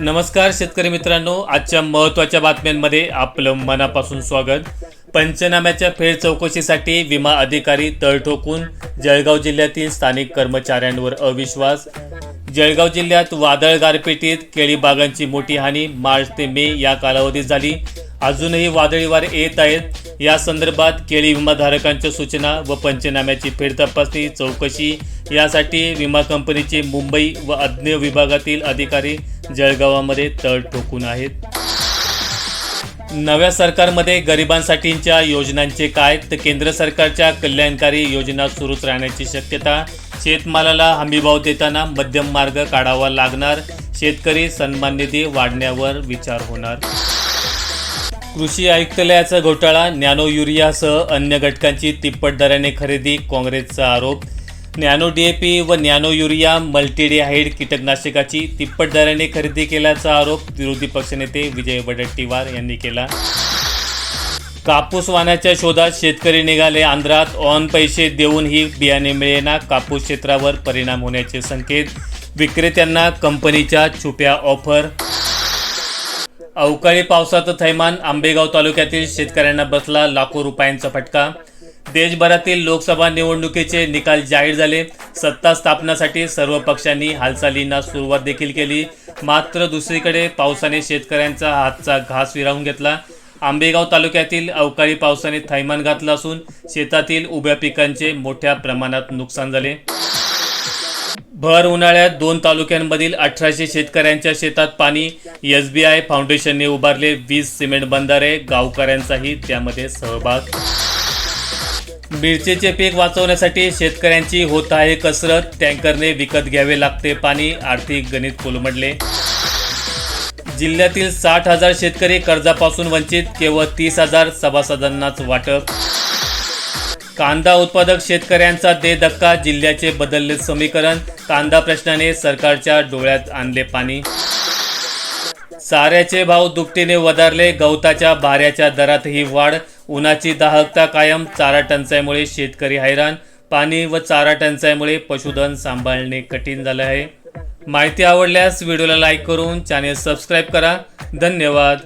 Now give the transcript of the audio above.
नमस्कार शेतकरी मित्रांनो. आजच्या महत्त्वाच्या बातम्यांमध्ये आपलं मनापासून स्वागत. पंचनाम्याच्या फेर चौकशीसाठी विमा अधिकारी तळ ठोकून जळगाव जिल्ह्यातील स्थानिक कर्मचाऱ्यांवर अविश्वास. जळगाव जिल्ह्यात वादळ गारपेटीत केळी बागांची मोठी हानी मार्च ते मे या कालावधीत झाली. अजूनही वादळी वारे येत आहेत. या संदर्भात केळी विमाधारकांच्या सूचना व पंचनाम्याची फेरतपासणी चौकशी यासाठी विमा कंपनीचे मुंबई व अज्ञ विभागातील अधिकारी जळगावामध्ये तळ ठोकून आहेत. नव्या सरकारमध्ये गरिबांसाठीच्या योजनांचे काय? तर केंद्र सरकारच्या कल्याणकारी योजना सुरूच राहण्याची शक्यता. शेतमालाला हमीभाव देताना मध्यम मार्ग काढावा लागणार. शेतकरी सन्मान निधी वाढण्यावर विचार होणार. कृषी आयुक्तालयाचा घोटाळा नॅनो युरियासह अन्य घटकांची तिप्पट दराने खरेदी काँग्रेसचा आरोप. नॅनो डीएपी व नॅनो युरिया मल्टीडिहाइड कीटकनाशकाची तिप्पट दराने खरेदी केल्याचा आरोप विरोधी पक्षनेते विजय वडट्टीवार यांनी केला. कापूस वाहनाच्या शोधात शेतकरी निघाले आंध्रात. ऑन पैसे देऊनही बियाणे मिळेना कापूस क्षेत्रावर परिणाम होण्याचे संकेत. विक्रेत्यांना कंपनीच्या छुप्या ऑफर. अवकाळी पावसाचं थैमान आंबेगाव तालुक्यातील शेतकऱ्यांना बसला लाखो रुपयांचा फटका. देशभरातील लोकसभा निवडणुकीचे निकाल जाहीर झाले. सत्ता स्थापनासाठी सर्व पक्षांनी हालचालींना सुरुवात देखील केली. मात्र दुसरीकडे पावसाने शेतकऱ्यांचा हातचा घास विरावून घेतला. आंबेगाव तालुक्यातील अवकाळी पावसाने थैमान घातलं असून शेतातील उभ्या पिकांचे मोठ्या प्रमाणात नुकसान झाले. भर उन्हाळ्यात दोन तालुक्यांमधील अठराशे शेतकऱ्यांच्या शेतात पाणी एस बी आय फाउंडेशनने उभारले. वीस सिमेंट बंधारे गावकऱ्यांचाही त्यामध्ये सहभाग. मिरचीचे पीक वाचवण्यासाठी शेतकऱ्यांची होत आहे कसरत. टँकरने विकत घ्यावे लागते पाणी आर्थिक गणित कोलमडले. जिल्ह्यातील साठ हजार शेतकरी कर्जापासून वंचित केवळ तीस हजार सभासदांनाच वाटप. कांदा उत्पादक शेतकऱ्यांचा दे धक्का जिल्ह्याचे बदलले समीकरण कांदा प्रश्नाने सरकारच्या डोळ्यात आणले पाणी. साऱ्याचे भाव दुपटीने वधारले गवताच्या भाऱ्याच्या दरातही वाढ उन्हाची दाहकता कायम चारा टंचाईमुळे शेतकरी हैराण पाणी व चारा टंचाईमुळे पशुधन सांभाळणे कठीण झाले आहे. माहिती आवडल्यास व्हिडिओला लाईक करून चॅनेल सबस्क्राईब करा. धन्यवाद.